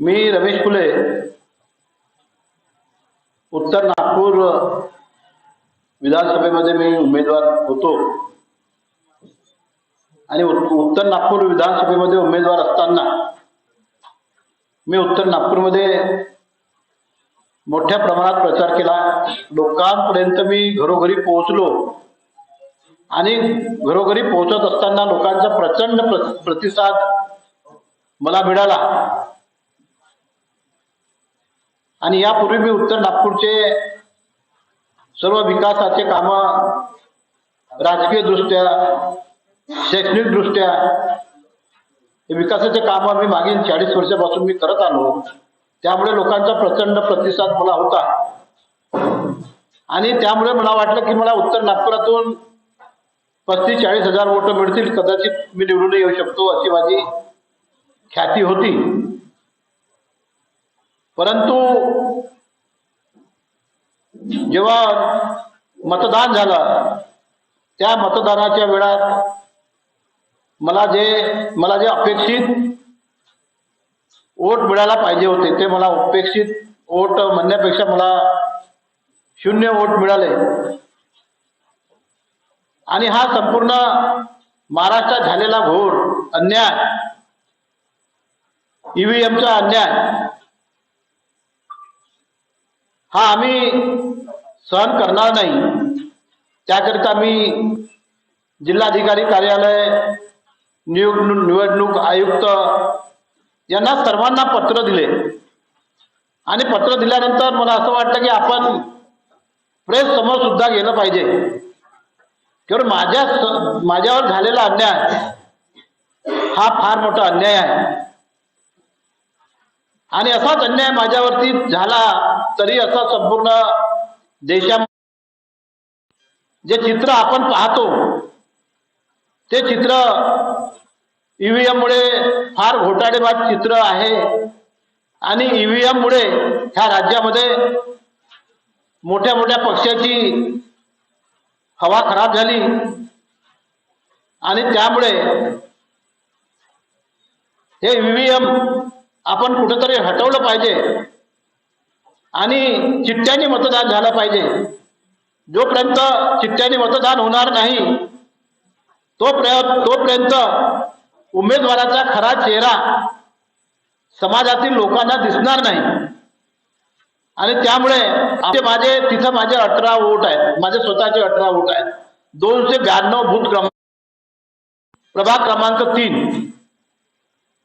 मी रमेश फुले. उत्तर नागपूर विधानसभेमध्ये मी उमेदवार होतो. आणि उत्तर नागपूर विधानसभेमध्ये उमेदवार असताना मी उत्तर नागपूरमध्ये मोठ्या प्रमाणात प्रचार केला. लोकांपर्यंत मी घरोघरी पोहोचलो. आणि घरोघरी पोहोचत असताना लोकांचा प्रचंड प्र- प्रतिसाद मला मिळाला. आणि यापूर्वी मी उत्तर नागपूरचे सर्व विकासाचे काम राजकीय दृष्ट्या शैक्षणिक दृष्ट्या हे विकासाचे काम मी मागील चाळीस वर्षापासून मी करत आलो. त्यामुळे लोकांचा प्रचंड प्रतिसाद मला होता. आणि त्यामुळे मला वाटलं की मला उत्तर नागपुरातून पस्तीस चाळीस हजार वोट मिळतील. कदाचित मी निवडून येऊ शकतो अशी माझी ख्याती होती. परंतु जेव्हा मतदान झालं त्या मतदानाच्या वेळात मला जे मला जे अपेक्षित वोट मिळायला पाहिजे होते ते मला अपेक्षित वोट म्हणण्यापेक्षा मला शून्य वोट मिळाले. आणि हा संपूर्ण महाराष्ट्रात झालेला घोर अन्याय ईव्हीएमचा अन्याय हा आम्ही सहन करणार नाही. त्याकरिता मी जिल्हाधिकारी कार्यालय निवडणूक निवडणूक आयुक्त यांना सर्वांना पत्र दिले. आणि पत्र दिल्यानंतर मला असं वाटलं की आपण प्रेस समोर सुद्धा गेलं पाहिजे. कारण माझ्या स- माझ्यावर झालेला अन्याय हा फार मोठा अन्याय आहे. आणि असाच अन्याय माझ्यावरती झाला तरी असा संपूर्ण देशा जे चित्र आपण पाहतो ते चित्र ईव्हीएम मुळे फार घोटाळेबाज चित्र आहे. आणि ईव्हीएम मुळे ह्या राज्यामध्ये मोठ्या मोठ्या पक्षाची हवा खराब झाली. आणि त्यामुळे हे ईव्हीएम आपण कुठेतरी हटवलं पाहिजे. आणि चिठ्ठ्याने मतदान झालं पाहिजे. जोपर्यंत चिठ्ठ्याने मतदान होणार नाही तो प्रय तोपर्यंत उमेदवाराचा खरा चेहरा समाजातील लोकांना दिसणार नाही. आणि त्यामुळे आमचे माझे तिथं माझे अठरा वोट आहेत. माझे स्वतःचे अठरा वोट आहेत. दोनशे ब्याण्णव बूथ क्रमांक प्रभाग क्रमांक तीन.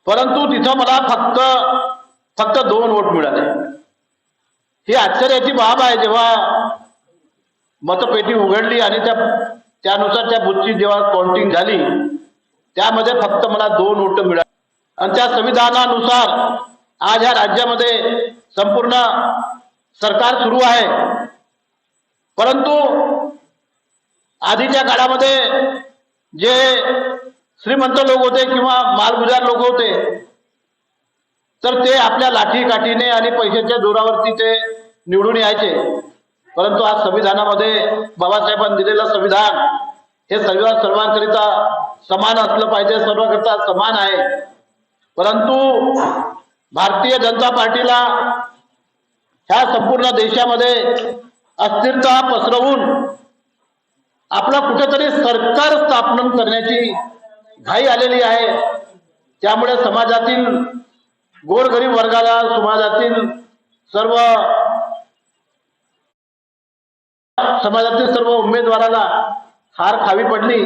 परंतु तिथं मला फक्त फक्त दोन वोट मिळाले. ही आश्चर्याची बाब आहे जेव्हा मतपेटी उघडली आणि त्या त्यानुसार त्या बुथची जेव्हा काउंटिंग झाली त्यामध्ये फक्त मला दोन वोट मिळाली. आणि त्या संविधानानुसार आज ह्या राज्यामध्ये संपूर्ण सरकार सुरू आहे. परंतु आधीच्या काळामध्ये जे श्रीमंत लोक होते किंवा मालगुजार लोक होते तर ते आपल्या लाठी काठीने आणि पैशाच्या जोरावरती ते निवडून यायचे. परंतु आज संविधानामध्ये बाबासाहेबांनी दिलेलं संविधान हे सर्व सर्वांकरिता समान असलं पाहिजे सर्वकरिता समान आहे. परंतु भारतीय जनता पार्टीला ह्या संपूर्ण देशामध्ये अस्थिरता पसरवून आपलं कुठेतरी सरकार स्थापन करण्याची घाई आलेली आहे. त्यामुळे समाजातील गोरगरीब वर्गाला समाजातील सर्व समाजातील सर्व उमेदवाराला हार खावी पडली.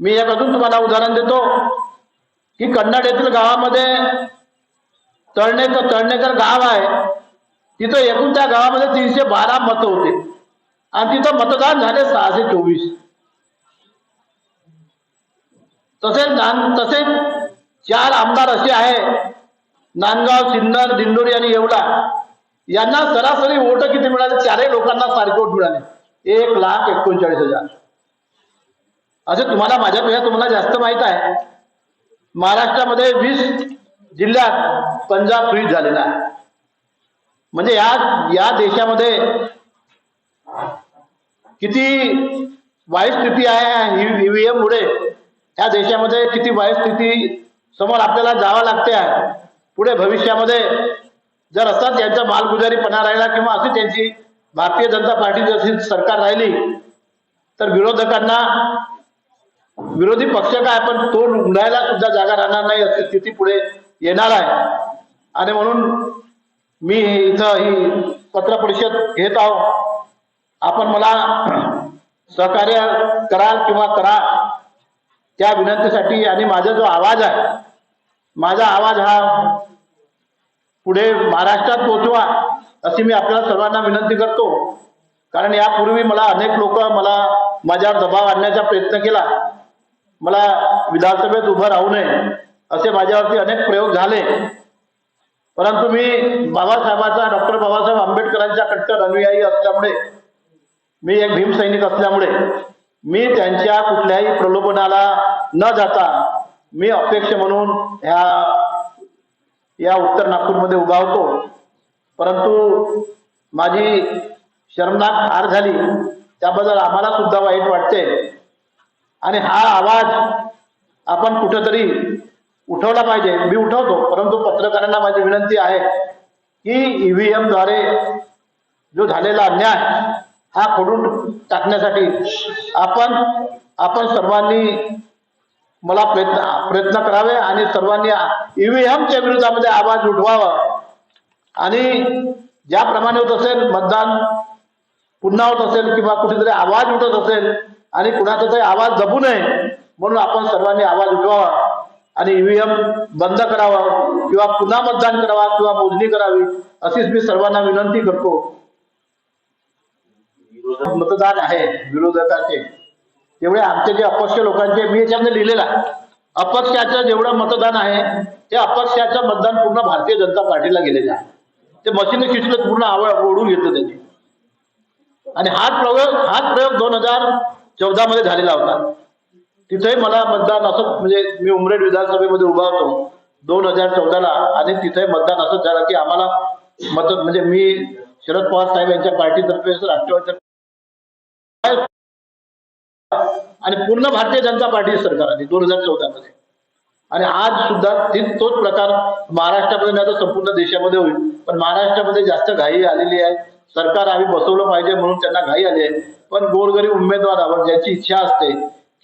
मी एक अजून तुम्हाला उदाहरण देतो की कन्नड येथील गावामध्ये तळणेकर तळणेकर गाव आहे. तिथं एकूण त्या गावामध्ये तीनशे बारा मतं होते. आणि तिथं मतदान झाले सहाशे चोवीस. तसेच तसेच चार आमदार असे आहे नांदगाव सिन्नर दिंडोरी आणि येवला. यांना सरासरी वोट किती मिळाले? चारही लोकांना सारखे वोट मिळाले. एक लाख एकोणचाळीस हजार. असे तुम्हाला माझ्यापेक्षा तुम्हाला जास्त माहीत आहे. महाराष्ट्रामध्ये वीस जिल्ह्यात पंजाब फ्रीज झालेला आहे. म्हणजे या या देशामध्ये किती वाईट स्थिती आहे ईव्हीएम मुळे ह्या देशामध्ये किती वाईट स्थिती समोर आपल्याला जावं लागते आहे. पुढे भविष्यामध्ये जर असाच यांचा मालगुजारीपणा राहिला किंवा अशी त्यांची भारतीय जनता पार्टी जशी सरकार राहिली तर विरोधकांना विरोधी पक्ष काय पण तो उघडायला सुद्धा जागा राहणार नाही अशी स्थिती पुढे येणार आहे. आणि म्हणून मी इथं ही पत्र परिषद घेत आहो आपण मला सहकार्य कराल किंवा करा. त्या विनंतीसाठी आणि माझा जो आवाज आहे माझा आवाज हा पुढे महाराष्ट्रात पोचवा अशी मी आपल्या सर्वांना विनंती करतो. कारण यापूर्वी मला अनेक लोक मला माझ्यावर दबाव आणण्याचा प्रयत्न केला. मला विधानसभेत उभं राहू नये असे माझ्यावरती अनेक प्रयोग झाले. परंतु मी बाबासाहेबांचा डॉक्टर बाबासाहेब आंबेडकरांच्या कट्टर अनुयायी असल्यामुळे मी एक भीमसैनिक असल्यामुळे मी त्यांच्या कुठल्याही प्रलोभनाला न जाता मी अपेक्ष म्हणून ह्या या उत्तर नागपूरमध्ये उभा होतो. परंतु माझी शर्मनाक हार झाली. त्याबद्दल आम्हाला सुद्धा वाईट वाटते. आणि हा आवाज आपण कुठंतरी उठवला पाहिजे. मी उठवतो परंतु पत्रकारांना माझी विनंती आहे की ईव्हीएमद्वारे जो झालेला अन्याय हा खोडून टाकण्यासाठी आपण आपण सर्वांनी मला प्रयत्न प्रयत्न करावे आणि सर्वांनी ईव्हीएमच्या विरोधामध्ये आवाज उठवावा. आणि ज्याप्रमाणे होत असेल मतदान पुन्हा होत असेल किंवा कुठेतरी आवाज उठत असेल आणि कुणाचा तरी आवाज जपू नये म्हणून आपण सर्वांनी आवाज उठवावा आणि ईव्हीएम बंद करावा किंवा पुन्हा मतदान करावा किंवा मोजणी करावी अशीच मी सर्वांना विनंती करतो. मतदान आहे विरोधकाचे तेवढे आमचे जे अपक्ष लोकांचे मी याच्यामध्ये लिहिलेलं आहे. अपक्षाचं जेवढं मतदान आहे ते अपक्षाचं मतदान पूर्ण भारतीय जनता पार्टीला गेलेलं आहे. ते मशीन खिचलं पूर्ण आवड ओढून घेतलं त्यांनी. आणि हाच प्रयोग हाच प्रयोग दोन हजार चौदा मध्ये झालेला होता. तिथेही मला मतदान असं म्हणजे मी उमरेड विधानसभेमध्ये उभा होतो. दोन हजार चौदाला आणि तिथे मतदान असंच झालं की आम्हाला मत म्हणजे मी शरद पवार साहेब यांच्या पार्टीतर्फे राष्ट्रवादी आणि पूर्ण भारतीय जनता पार्टी सरकार आली दोन हजार चौदा मध्ये आणि आज सुद्धा ती तोच प्रकार महाराष्ट्रामध्ये नाही तर संपूर्ण देशामध्ये होईल. पण महाराष्ट्रामध्ये जास्त घाई आलेली आहे. सरकार आम्ही बसवलं पाहिजे म्हणून त्यांना घाई आली आहे. पण गोरगरीब उमेदवारावर ज्याची इच्छा असते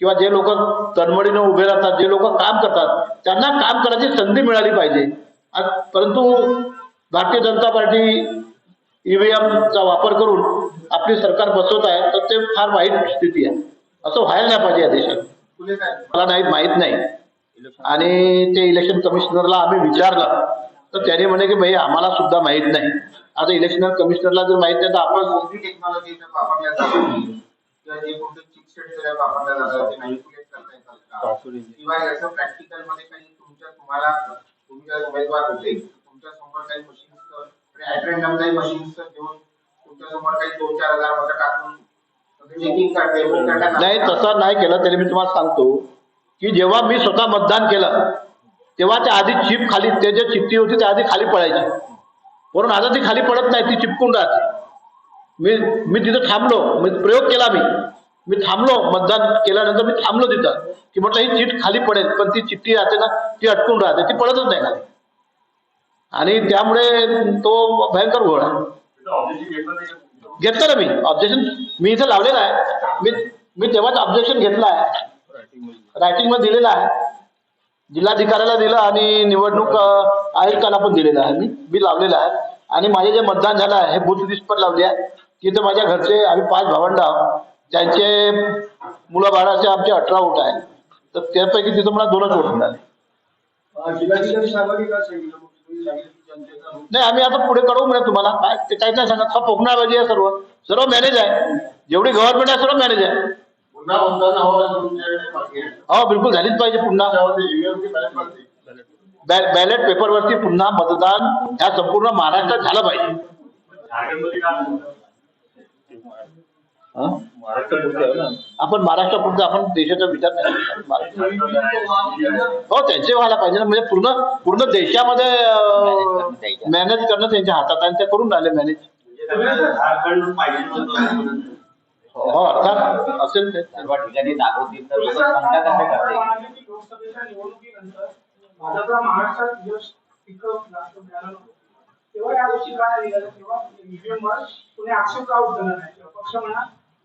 किंवा जे लोक तडमडीनं उभे राहतात जे लोक काम करतात त्यांना काम करायची संधी मिळाली पाहिजे. परंतु भारतीय जनता पार्टी ईव्हीएमचा वापर करून आपली सरकार बसवत आहे तर ते फार वाईट स्थिती आहे. असं व्हायला नाही पाहिजे या देशात. मला नाही माहीत नाही. आणि ते इलेक्शन कमिशनरला आम्ही विचारलं तर त्याने म्हणे की भाई आम्हाला सुद्धा माहीत नाही. आता इलेक्शन कमिशनरला जर माहीत नाही तर आपण कोणती टेक्नॉलॉजी वापरल्या किंवा जातात प्रॅक्टिकलमध्ये काही तुमच्या तुम्हाला तुमच्या उमेदवार होते तुमच्यासमोर काही मशीन ऍट काही मशीन्स घेऊन तुमच्यासमोर काही दोन चार हजारमध्ये टाकून चेकिंग करते नाही तसं नाही केलं तरी मी तुम्हाला सांगतो की जेव्हा मी स्वतः मतदान केलं तेव्हा त्या आधी चिप खाली ते जे चिठ्ठी होती त्या आधी खाली पडायची. वरून आता ती खाली पडत नाही ती चिपकून राहते. मी मी तिथं थांबलो मी प्रयोग केला मी. मी थांबलो मतदान केल्यानंतर मी थांबलो तिथं की म्हटलं ही चिट खाली पडेल पण ती चिठ्ठी राहते ना ती अटकून राहते ती पडतच नाही खाली. आणि त्यामुळे तो भयंकर घोळ आहे. घेतलं ना मी ऑब्जेक्शन मी इथं लावलेलं आहे. मी मी तेव्हाच ऑब्जेक्शन घेतलं आहे. रायटिंगमध्ये दिलेलं आहे. जिल्हाधिकाऱ्याला दिलं आणि निवडणूक आयुक्ताला पण दिलेलं आहे. मी मी लावलेलं आहे. आणि माझे जे मतदान झालं आहे हे बूथ लिस्ट पण लावली आहे. तिथं माझ्या घरचे आम्ही पाच भावंड आहोत. ज्यांचे मुलं बाळाचे आमचे अठरा वोट आहे तर त्यापैकी तिथं मला दोनच वोट मिळाले. काय नाही आम्ही आता पुढे कळवू म्हणजे तुम्हाला. काय ते काहीच नाही सांगत हा पोकणाबाजी आहे सर्व. सर्व मॅनेज आहे. जेवढी गव्हर्नमेंट आहे सर्व मॅनेज आहे. हो बिलकुल झालीच पाहिजे पुन्हा. बॅलेट पेपरवरती पुन्हा मतदान ह्या संपूर्ण महाराष्ट्रात झालं पाहिजे? आपण महाराष्ट्रापुरतं आपण देशाचा विचार नाही. हो त्यांचे व्हायला पाहिजे ना. म्हणजे पूर्ण पूर्ण देशामध्ये मॅनेज करणं त्यांच्या हातात आणि ते करून राहिले मॅनेज. हो अर्थात असेल ते. सर्व ठिकाणी दाखवतील तर करते. तेव्हा या गोष्टी का नाही निघाल्या तेव्हा ईव्हीएम वर कोणी आक्षेप का उचलला नाही? किंवा पक्ष म्हणा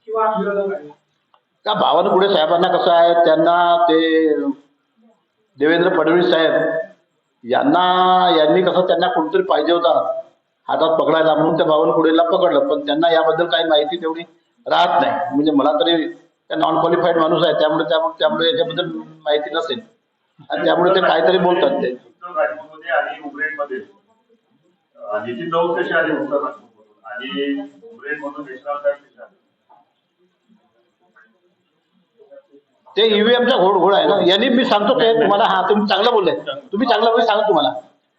किंवा विरोधक आहे बावनकुळे साहेबांना कसं आहे त्यांना ते देवेंद्र फडणवीस साहेब यांना यांनी कसं त्यांना कोणतरी पाहिजे होता हातात पकडायला म्हणून त्या बावनकुळेला पकडलं पण त्यांना याबद्दल काही माहिती तेवढी राहत नाही. म्हणजे मला तरी त्या नॉन क्वालिफाईड माणूस आहे त्यामुळे त्यामुळे त्यामुळे याच्याबद्दल माहिती नसेल. आणि त्यामुळे ते काहीतरी बोलतात ते. नितीन राऊत कसे आले उत्तर आणि उमरेडमधून विश्राम साहेब कसे आले ते ईव्हीएमचा घोड घोड आहे ना. यांनी मी सांगतो ते तुम्हाला. हा तुम्ही चांगलं बोलले. तुम्ही चांगलं बोलले सांगतो तुम्हाला.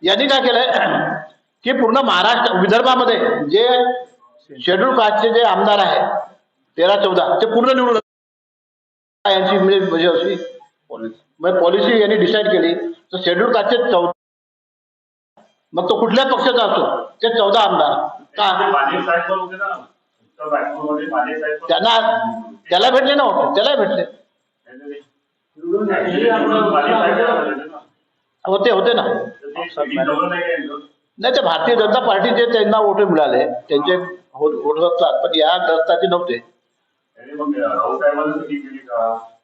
यांनी काय केलंय? की पूर्ण महाराष्ट्र विदर्भामध्ये जे शेड्यूल कास्टचे जे आमदार आहेत तेरा चौदा ते पूर्ण निवडून यांची म्हणजे म्हणजे अशी म्हणजे पॉलिसी यांनी डिसाईड केली. तर शेड्यूल कास्टचे चौदा मग तो कुठल्या पक्षाचा असो ते चौदा आमदार. का? त्यांना त्याला भेटले ना त्याला भेटले. होते होते ना. नाही ते भारतीय जनता पार्टीचे त्यांना वोट मिळाले त्यांचे वोट असतात पण या दस्ताचे नव्हते.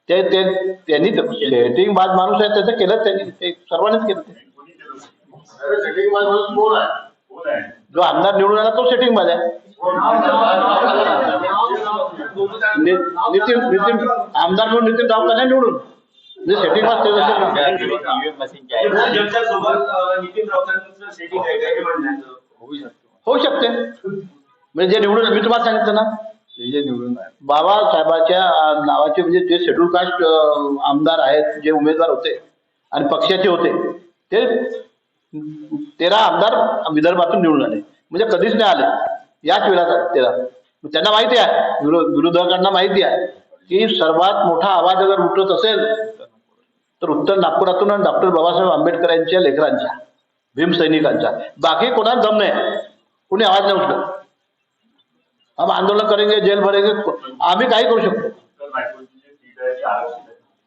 ते ते त्यांनी सेटिंग बाद माणूस आहे त्याचं केलं त्यांनी ते सर्वांनीच केलं ते. जो आमदार निवडून आला तो सेटिंग बाद आहे. नितीन नितीन आमदार म्हणून नितीन राऊत आले निवडून. सेटिंग म्हणण्याचं होऊ शकते. म्हणजे जे निवडून मी तुम्हाला सांगितलं ना बाबासाहेबाच्या अं, नावाचे म्हणजे जे शेड्यूल कास्ट आमदार आहेत जे उमेदवार होते आणि पक्षाचे होते ते तेरा आमदार विदर्भातून निवडून आले. म्हणजे कधीच नाही आले. याच वेळा तेरा. त्यांना माहिती आहे. विरो- विरोधकांना माहिती आहे. की सर्वात मोठा आवाज अगर उठत असेल तर उत्तर नागपुरातून आणि डॉक्टर बाबासाहेब आंबेडकर यांच्या लेकरांच्या भीम सैनिकांचा बाकी कोणाला दम नाही. कोणी आवाज नाही उठलं हम आंदोलन करेंगे जेल भरेंगे आम्ही काही करू शकतो.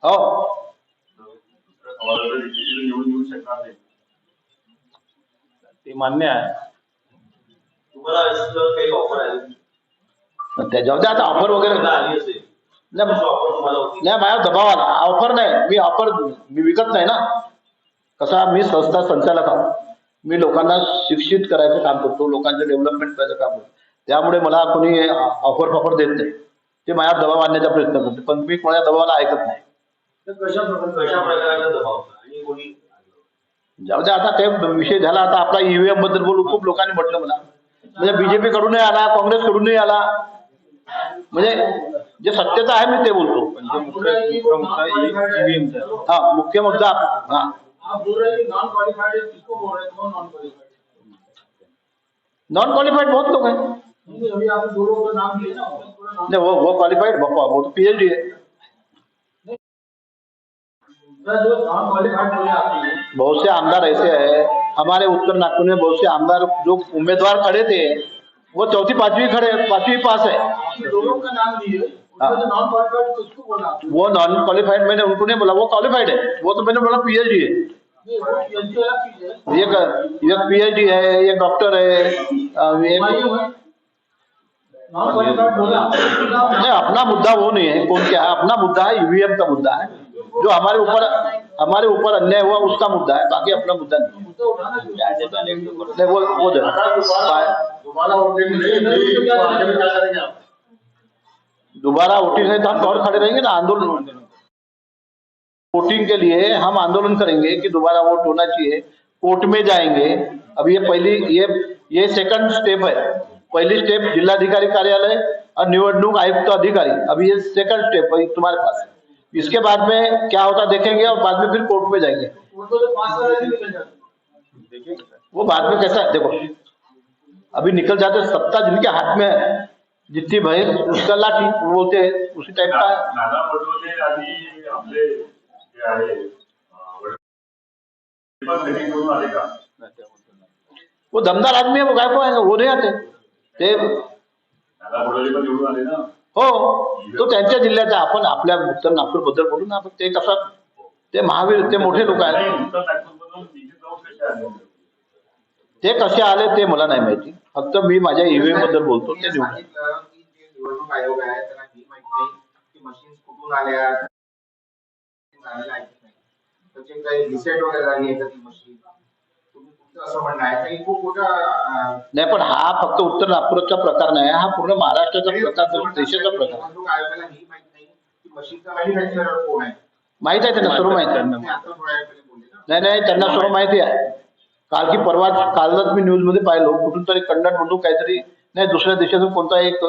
हो. ते मान्य आहे. तुम्हाला असं काही ऑफर आहे? त्याच्यावर आता ऑफर वगैरे नाही माझ्या दबाव आला ऑफर नाही मी ऑफर मी विकत नाही ना. कसा मी संस्था संचालक आहोत मी लोकांना शिक्षित करायचं काम करतो लोकांचं डेव्हलपमेंट करायचं काम करतो. त्यामुळे मला कोणी ऑफर फॉफर देत नाही. ते माझ्या दबाव आणण्याचा प्रयत्न करते. पण मी कोणाच्या दबावाला ऐकत नाही. जाऊ दे आता ते विषय झाला आता आपला ईव्हीएमबद्दल बोलू. खूप लोकांनी म्हटलं मला. म्हणजे बीजेपी कडूनही आला काँग्रेस कडूनही आला. म्हणजे जे सत्यता आहे मी ते बोलतो. पण जे मुख्य मुख्य मुद्दा ईव्हीएमचा हा मुख्य मुद्दा. हा. आप बोल रहे हैं कि नॉन क्वालिफाइड है किसको बोल रहे हैं कौन नॉन क्वालिफाइड नॉन क्वालिफाइड बहुत लोग हैं नहीं अभी आपने दो लोगों का नाम लिया ना उसमें पूरा नाम नहीं वो वो क्वालिफाइड बप्पा वो तो पीएचडी है सर, जो नॉन क्वालिफाइड बोले आपने बहुत से आमदार ऐसे हैं हमारे उत्तर नागपुर में बहुत से आमदार जो उम्मीदवार खड़े थे वो चौथी पांचवी खड़े पांचवी पास है। का नाम लिए बोला। आपने वो नॉन क्वालिफाइड मैंने उनको नहीं बोला वो क्वालिफाइड है। वो तो मैंने बोला पीएचडी है। है एक पीएचडी है? एक डॉक्टर है एक है नहीं अपना मुद्दा वो नहीं है कौन क्या है अपना मुद्दा है ईवीएम का मुद्दा है। जो हमारे ऊपर हमारे ऊपर अन्याय हुआ उसका मुद्दा है बाकी अपना मुद्दा नहीं। मुद्दा नहीं वो वो तुम्हाला वोटिंग नहीं तो आगे में क्या करेंगे आप? दोबारा वोटिंग नहीं तो हम और खड़े रहेंगे ना आंदोलन वोटिंग के लिए हम आंदोलन करेंगे कि दोबारा वोट होना चाहिए। कोर्ट में जाएँगे। अब ये पहली ये ये सेकंड स्टेप है। पहली स्टेप जिलाधिकारी कार्यालय और निवडणूक आयुक्त तो अधिकारी। अभी ये सेकंड स्टेप है तुम्हारे पास इसके बाद में क्या होता देखेंगे और बाद में फिर कोर्ट में जाएँगे। वो तो वो बाद में कैसा देखो अभी निकल जाते सत्ता जिनके हाथ में है जितनी भैंस उसका लाठी बोलते हैं उसी टाइप का है। आले का। वो दमदार आदमी है वो गाय को आएँगे वो नहीं आते। ते हो तो त्यांच्या जिल्ह्याचा आपण आपल्या उत्तर नागपूर बद्दल बोलू ना आपण ते कसं ते महावीर ते मोठे लोक आहेत. कसे ते कसे आले ते मला नाही माहिती. फक्त मी माझ्या ईव्हीएमबद्दल बोलतो ते निवडून जे निवडणूक आयोग आहे त्यांना हे माहीत नाही की मशीन कुठून आल्या झालेलं आहे नाही. त्याचे काही रिसेट वगैरे झाली आहे ती मशीन नाही पण हा फक्त उत्तर नागपूरचा प्रकार नाही हा पूर्ण महाराष्ट्राचा प्रकार देशाचा प्रकार. माहीत नाही की मशीनचा मॅन्युफॅक्चरर कोण आहे. माहीत आहे त्यांना सर्व माहिती आहे. नाही नाही त्यांना सर्व माहिती आहे. काल की परवा कालच मी न्यूजमध्ये पाहिलो कुठून तरी कन्नड मधून काहीतरी नाही दुसऱ्या देशातून कोणता एक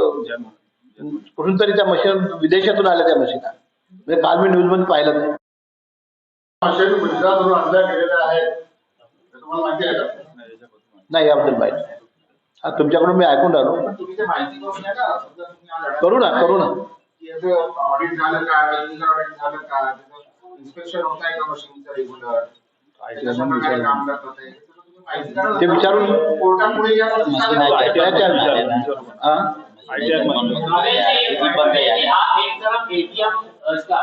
कुठून तरी त्या मशीन विदेशातून आल्या त्या मशीन म्हणजे काल मी न्यूजमध्ये पाहिलं ते. मशीन गुजरातवरून आणल्या गेलेल्या आहेत. हे तुम्हाला माहिती आहे का? नाही याबद्दल माहिती नाही. हा तुमच्याकडून मी ऐकून राहिलो. करू ना करू ना. ऑडिट झालं का? टेक्निकल ऑडिट झालं का? इन्स्पेक्शन होत आहे का मशीनचं रेग्युलर काम करतात ते विचारून- कोर्टापुढे या गोष्टी चालत त्याच्या- हा? आप एक तरफ़ एटीएम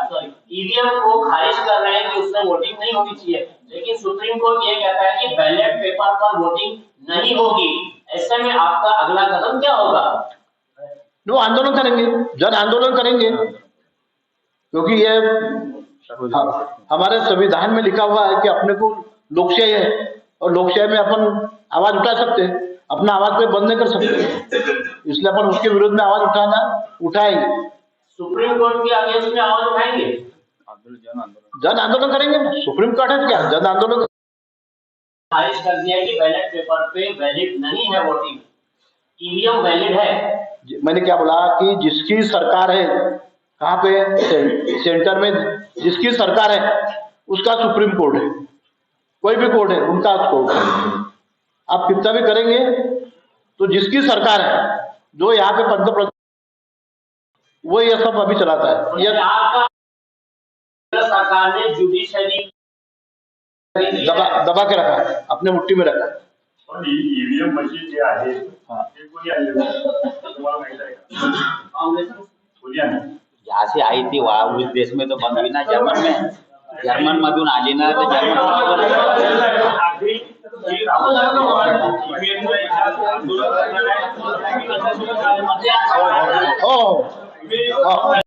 सॉरी ईवीएम को खारिज कर रहे हैं कि उसमें वोटिंग नहीं होनी चाहिए. लेकिन सुप्रीम कोर्ट ये कहता है कि बैलेट पेपर पर वोटिंग नहीं होगी. ऐसे में आपका अगला कदम क्या होगा? वो आंदोलन करेंगे. जन आंदोलन करेंगे. क्योंकि ये हमारे संविधान में लिखा हुआ है कि अपने को लोकशाही है। और लोकशाही में अपन आवाज़ उठा सकते हैं। अपना आवाज़ कोई बंद नहीं कर सकते। इसलिए अपन उसके विरोध में आवाज़ उठाना उठाएँगे। सुप्रीम कोर्ट के अगेंस्ट में आवाज़ उठाएँगे? जन आंदोलन करेंगे। सुप्रीम कोर्ट है क्या? जन आंदोलन खारिज कर दिया कि बैलेट पेपर पे वैलिड नहीं है वोटिंग ईवीएम वैलिड है। मैंने क्या बोला कि जिसकी सरकार है कहाँ पे? सेंटर में जिसकी सरकार है उसका सुप्रीम कोर्ट है। कोई भी कोर्ट है उनका आप कोर्ट है। आप कितना भी करेंगे तो जिसकी सरकार है जो यहाँ पे पंच प्रधान वो ये सब अभी चलाता है। ये सरकार ने जुडिशरी दबा दबा के रखा है अपने मुट्ठी में रखा है। ईव्हीएम मशीन जे आहे हा. ते कोणी आणले? तुम्हाला माहित आहे का? कोणी आणले? यहाँ से आई थी वहाँ उस देश में तो बंद हुई ना जर्मन में। Jerman maju nah jina itu Jerman Oh. Oh.